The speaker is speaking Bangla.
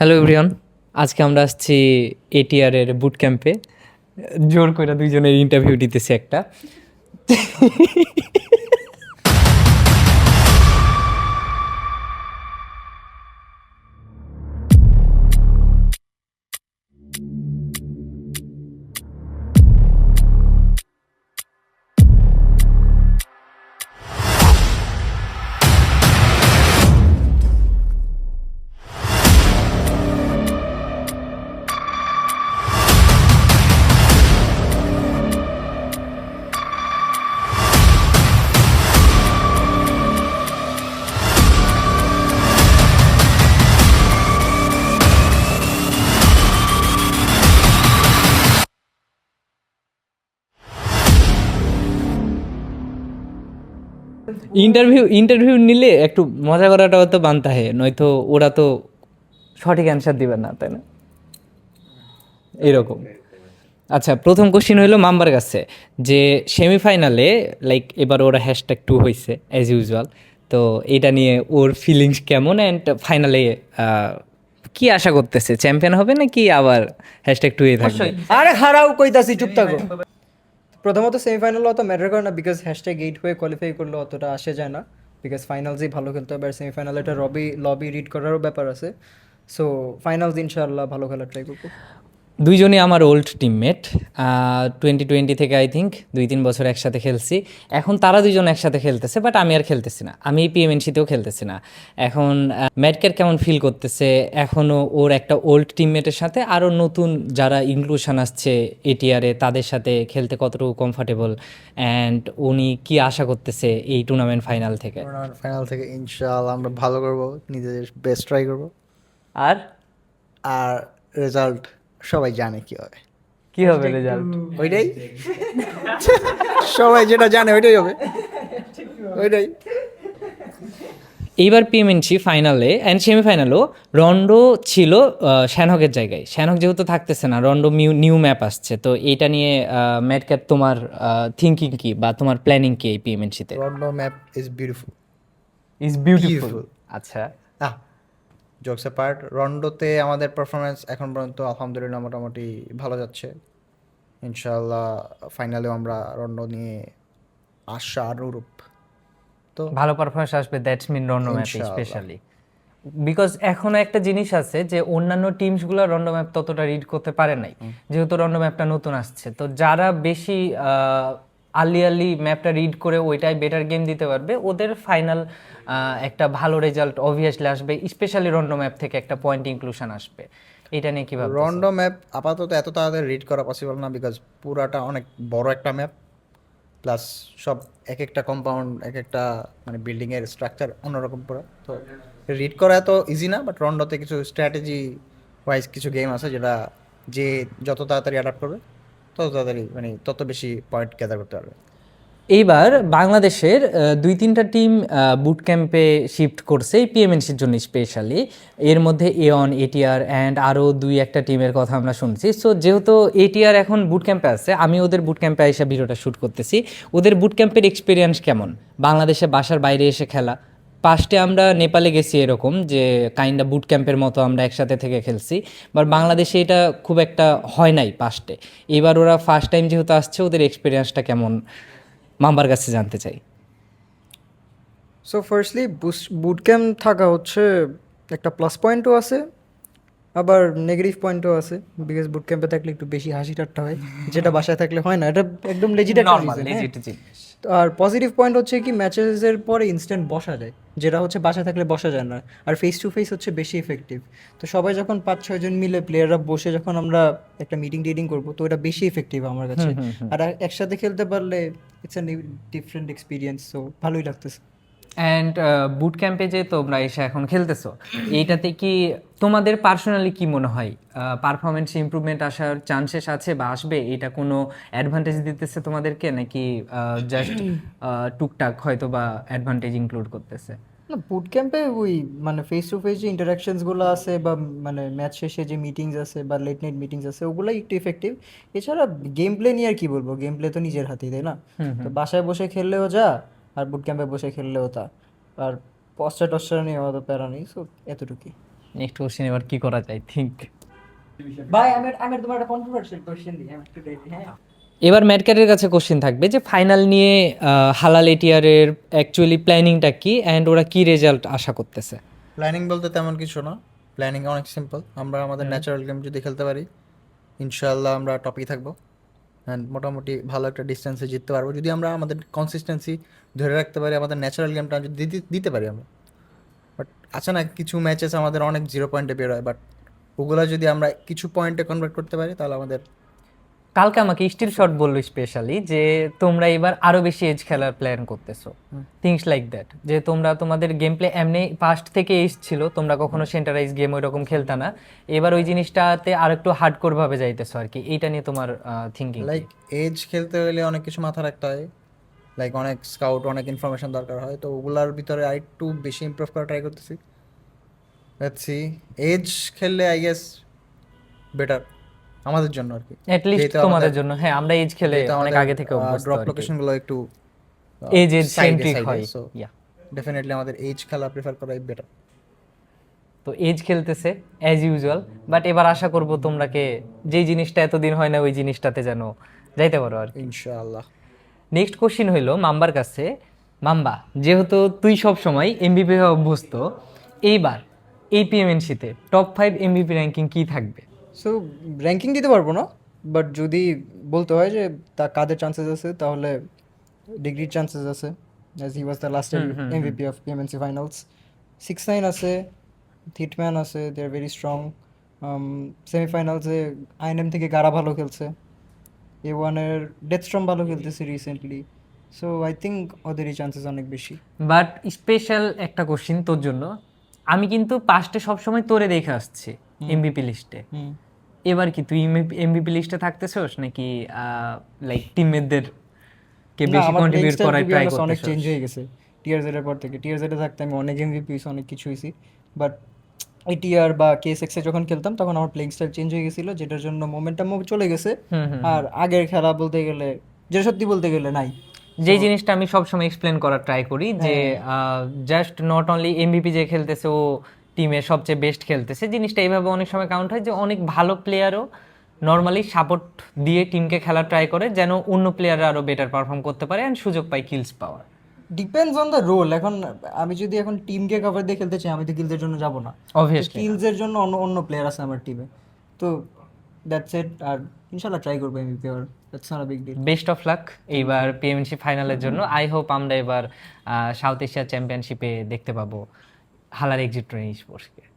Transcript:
হ্যালো এভরিওয়ান আজকে আমরা আসছি এটিআরের বুট ক্যাম্পে জোর করে দুইজনের ইন্টারভিউ দিতেছি একটা। ইন্টারভিউ ইন্টারভিউ নিলে একটু মজা করাটাও তো বানতে হয় নয়তো ওরা তো সঠিক অ্যান্সার দিবে না, তাই না? এরকম। আচ্ছা প্রথম কোশ্চিন হইল মাম্বার কাছে, যে সেমিফাইনালে লাইক এবার ওরা হ্যাশট্যাগ টু হয়েছে অ্যাজ ইউজুয়াল তো এটা নিয়ে ওর ফিলিংস কেমন অ্যান্ড ফাইনালে কি আশা করতেছে? চ্যাম্পিয়ন হবে নাকি আবার হ্যাশট্যাগ টু এ থাকবে? আরে হারাও কইতাছি, চুপ থাকো। প্রথমত সেমিফাইনাল অত ম্যাটার করে না বিকজ হ্যাশট্যাগ এইট হয়ে কোয়ালিফাই করলে অতটা আসে যায় না। বিকজ ফাইনালসই ভালো খেলতে হবে আর সেমিফাইনাল এটা রবি লবি রিড করারও ব্যাপার আছে। সো ফাইনালস ইনশাআল্লাহ ভালো খেলার ট্রাই করব। দুইজনই আমার ওল্ড টিমমেট টোয়েন্টি টোয়েন্টি থেকে আই থিঙ্ক দুই তিন বছর একসাথে খেলছি। এখন তারা দুজন একসাথে খেলতেছে বাট আমি আর খেলতেছি না। আমি পিএমএনসিতেও খেলতেছি না। এখন ম্যাটকের কেমন ফিল করতেছে? এখনও ওর একটা ওল্ড টিমমেটের সাথে আরও নতুন যারা ইনক্লুশন আসছে এটিআরে তাদের সাথে খেলতে কতটুকু কমফর্টেবল অ্যান্ড উনি কি আশা করতেছে এই টুর্নামেন্ট ফাইনাল থেকে? ফাইনাল থেকে ইনশাআল্লাহ আমরা ভালো করব নিজেদের বেস্ট ট্রাই করব। আর? আর রেজাল্ট সবাই জানে কি হবে। কি হবে রেজাল্ট ওইটাই? সবাই যেটা জানে ওইটাই হবে। ওইটাই। এইবার পিএমএনসি ফাইনালে অ্যান্ড সেমিফাইনালও রন্ডো ছিল শ্যানহকের জায়গায়। শ্যানহক যেহেতু থাকতেছে না রন্ডো মিউ নিউ ম্যাপ আসছে। তো এইটা নিয়ে ম্যাটক্যাট তোমার থিঙ্কিং কি বা তোমার প্ল্যানিং কি এই পিএমএনসিতে Rondo map is beautiful is beautiful আচ্ছা। জোকস পার্ট রন্ডোতে আমাদের পারফরমেন্স এখন পর্যন্ত আলহামদুলিল্লাহ মোটামুটি ভালো যাচ্ছে। ইনশাআল্লাহ ফাইনালেও আমরা রন্ডো নিয়ে আশা অনুরূপ তো ভালো পারফরমেন্স আসবে দ্যাটস মিন রন্ডো ম্যাপে স্পেশালি বিকজ এখনও একটা জিনিস আছে যে অন্যান্য টিমসগুলো রন্ডো ম্যাপ ততটা রিড করতে পারে নাই। যেহেতু রন্ডো ম্যাপটা নতুন আসছে। তো যারা বেশি আর্লি আর্লি ম্যাপটা রিড করে ওইটাই বেটার গেম দিতে পারবে। ওদের ফাইনাল একটা ভালো রেজাল্ট অবভিয়াসলি আসবে স্পেশালি রন্ডো ম্যাপ থেকে একটা পয়েন্ট ইনক্লুশন আসবে। এটা নিয়ে কীভাবে? রন্ডো ম্যাপ আপাতত এত তাড়াতাড়ি রিড করা পসিবল না বিকজ পুরাটা অনেক বড় একটা ম্যাপ প্লাস সব এক একটা কম্পাউন্ড এক একটা মানে বিল্ডিংয়ের স্ট্রাকচার অন্যরকম পুরো। তো রিড করা এত ইজি না বাট রন্ডোতে কিছু স্ট্র্যাটেজি ওয়াইজ কিছু গেম আছে যেটা যে যত তাড়াতাড়ি অ্যাডাপ্ট করবে। তত তাড়াতাড়ি মানে তত বেশি পয়েন্ট গ্যাদার করতে পারবে। এইবার বাংলাদেশের দুই তিনটা টিম বুট ক্যাম্পে শিফট করছে পিএমএনসির জন্য স্পেশালি এর মধ্যে এঅন এটিআর অ্যান্ড আরও দুই একটা টিমের কথা আমরা শুনছি। সো যেহেতু এটিআর এখন বুট ক্যাম্পে আছে, আমি ওদের বুট ক্যাম্পে এসে ভিডিওটা শ্যুট করতেছি। ওদের বুট ক্যাম্পের এক্সপিরিয়েন্স কেমন? বাংলাদেশে বাসার বাইরে এসে খেলা? পাস্টে আমরা নেপালে গেছি এরকম যে কাইন্ডা বুট ক্যাম্পের মতো আমরা একসাথে থেকে খেলছি। বাট বাংলাদেশে এটা খুব একটা হয় নাই পাস্টে এবার ওরা ফার্স্ট টাইম যেহেতু আসছে, ওদের এক্সপিরিয়েন্সটা কেমন? মাম্বার কাছে জানতে চাই। সো ফার্স্টলি বুট ক্যাম্প থাকা হচ্ছে একটা প্লাস পয়েন্টও আছে। আবার নেগেটিভ পয়েন্টও আছে বিকজ বুট ক্যাম্পে থাকলে একটু বেশি হাসি ঠাট্টা হয় যেটা বাসায় থাকলে হয় না এটা একদম লেজিট একটা reason, হ্যাঁ। আর পজিটিভ পয়েন্ট হচ্ছে কি ম্যাচেসের পরে ইনস্ট্যান্ট বসা যায় যেটা হচ্ছে বাসায় থাকলে বসা যায় না আর ফেস টু ফেস হচ্ছে বেশি এফেক্টিভ তো সবাই যখন পাঁচ ছয়জন মিলে প্লেয়াররা বসে যখন আমরা একটা মিটিং টিটিং করব তো এটা বেশি এফেক্টিভ আমার কাছে। আর একসাথে খেলতে পারলে it's a different experience so ভালোই লাগতেছে। অ্যান্ড বুট ক্যাম্পে যে তোমরা এসে এখন খেলতেছো। এইটাতে কি তোমাদের পার্সোনালি কি মনে হয়? পারফরমেন্স ইমপ্রুভমেন্ট আসার চান্সেস আছে বা আসবে? এটা কোনো অ্যাডভান্টেজ দিতেছে তোমাদেরকে? নাকি জাস্ট টুকটাক হয়তো বা অ্যাডভান্টেজ ইনক্লুড করতেছে? না বুট ক্যাম্পে ওই মানে ফেস টু ফেস যে ইন্টারাকশনসগুলো আছে বা মানে ম্যাচ শেষে যে মিটিংস আছে বা লেট নাইট মিটিংস আছে ওগুলোই একটু এফেক্টিভ এছাড়া গেম প্লে নিয়ে আর কি বলব? গেম প্লে তো নিজের হাতেই তাই না? তো বাসায় বসে খেললেও যা আর বুট ক্যাম্পে বসে খেললেও তা। আর পশ্চার টশ্চার নিয়ে অত প্যারা নেই সো এতটুকুই। নেক্সট কোশ্চেন এবার কি করা যায় থিঙ্ক ভাই আমি আমি তোমার একটা কন্ট্রোভার্সিয়াল কোশ্চেন দিই আমি একটু দেখি হ্যাঁ? এবার ম্যাটক্যাটের কাছে কোশ্চেন থাকবে যে ফাইনাল নিয়ে হালাল এটিয়ারের অ্যাকচুয়ালি প্ল্যানিংটা কি অ্যান্ড ওরা কি রেজাল্ট আশা করতেছে? প্ল্যানিং বলতে তেমন কিছু না। প্ল্যানিং অনেক সিম্পল আমরা আমাদের ন্যাচারাল গেম যদি খেলতে পারি ইনশাল্লাহ আমরা টপই থাকব। অ্যান্ড মোটামুটি ভালো একটা ডিস্টেন্সে জিততে পারব। যদি আমরা আমাদের কনসিস্টেন্সি ধরে রাখতে পারি, আমাদের ন্যাচারাল গেমটা যদি দিতে- পারি আমরা। বাট আছে না, কিছু ম্যাচেস আমাদের অনেক জিরো পয়েন্টে বেরোয় বাট ওগুলো যদি আমরা কিছু পয়েন্টে কনভার্ট করতে পারি, তাহলে আমাদের কালকে আমাকে স্টিল শট বলল স্পেশালি যে তোমরা এবার আরও বেশি এজ খেলার প্ল্যান করতেছো। থিংস লাইক দ্যাট যে তোমরা তোমাদের গেম প্লে এমনি পাস্ট থেকে এজ ছিল তোমরা কখনো সেন্টারাইজ গেম ওই রকম খেলতা না। এবার ওই জিনিসটাতে আর একটু হার্ডকোর ভাবে যাইতেছো আর কি। এইটা নিয়ে তোমার থিঙ্কিং লাইক এজ খেলতে হলে অনেক কিছু মাথা রাখতে হয়। লাইক অনেক স্কাউট অনেক ইনফরমেশন দরকার হয়। তো ওগুলার ভিতরে আর একটু বেশি ইমপ্রুভ করা ট্রাই করতেছি। সি এজ খেললে আই গেস বেটার আমাদের জন্য আর কি। অ্যাট লিস্ট তোমাদের জন্য। হ্যাঁ আমরা এজ খেলে অনেক আগে থেকে অভ্যস্ত ড্রপ লোকেশনগুলো একটু এজ এজ সেন্ট্রিক হয়। সো. ডেফিনেটলি আমাদের এজ খেলা প্রেফার করাই বেটার তো এজ খেলতেছে অ্যাজ ইউজুয়াল বাট এবার আশা করব তোমরাকে যেই জিনিসটা এতদিন হয় না ওই জিনিসটাতে যেন যাইতে পারো আর কি। ইনশাআল্লাহ। নেক্সট কোশ্চিন হইল মাম্বার কাছে মাম্বা যেহেতু তুই সব সময় এমবিপি অভ্যস্ত এইবার এই পিএমএনসিতে টপ ফাইভ এমবিপি র্যাঙ্কিং কি থাকবে? সো র্যাঙ্কিং দিতে পারব না বাট যদি বলতে হয় যে তা কাদের চান্সেস আছে তাহলে ডিগ্রির চান্সেস আছে as he was the last MVP of PMNC finals six nine আছে হিটম্যান আছে দে আর ভেরি স্ট্রং সেমিফাইনালসে আইএনএম থেকে গারা ভালো খেলছে এ ওয়ানের ডেথস্ট্রম ভালো খেলতেছে রিসেন্টলি সো আই থিঙ্ক ওদেরই চান্সেস অনেক বেশি। বাট স্পেশাল একটা কোশ্চিন তোর জন্য। আমি কিন্তু পাস্টে সবসময় তোরে দেখে আসছি এমবিপি লিস্টে এবার কি তুই এমবিপি লিস্টে থাকতেছস নাকি লাইক টিমমেটদের কে বেশি কন্ট্রিবিউট করার ট্রাই honest অনেক চেঞ্জ হয়ে গেছে টিআর জেড এর পর থেকে। টিআর জেড এ থাকতে আমি অনেক এমভিপি হয়েছি অনেক কিছু হয়েছি। বাট এই টিআর বা কেস এক্সে যখন খেলতাম তখন আমার প্লেইং স্টাইল চেঞ্জ হয়ে গেছিল যেটার জন্য মোমেন্টামও চলে গেছে। আর আগের খেলা বলতে গেলে যেটা সত্যি বলতে গেলে নাই। যে জিনিসটা আমি সবসময় এক্সপ্লেন করার ট্রাই করি যে হ্যাঁ। জাস্ট নট অনলি এমবিপি যে খেলতেছে ও টিমে সবচেয়ে বেস্ট খেলতেছে। জিনিসটা এইভাবে অনেক সময় কাউন্ট হয় যে অনেক ভালো প্লেয়ারও নর্মালি সাপোর্ট দিয়ে টিমকে খেলা ট্রাই করে যেন অন্য প্লেয়াররা আরও বেটার পারফর্ম করতে পারে অ্যান্ড সুযোগ পায় কিলস পাওয়ার। ডিপেন্ডস অন দ্য রোল এখন আমি যদি এখন টিমকে কভার দিয়ে খেলতে চাই আমি তো কিলসের জন্য যাব না। অবভিয়াসলি কিলসের জন্য অন্য অন্য প্লেয়ার আছে আমার টিমে তো দ্যাটস ইট আর ইনশাল্লাহ ট্রাই করব MVP R that's not a big deal best of luck এইবার পিএমসি ফাইনালের জন্য। আই হোপ আমরা এবার সাউথ এশিয়া চ্যাম্পিয়নশিপে দেখতে পাবো। হালার এক্সিট ট্রেন স্পোর্টসকে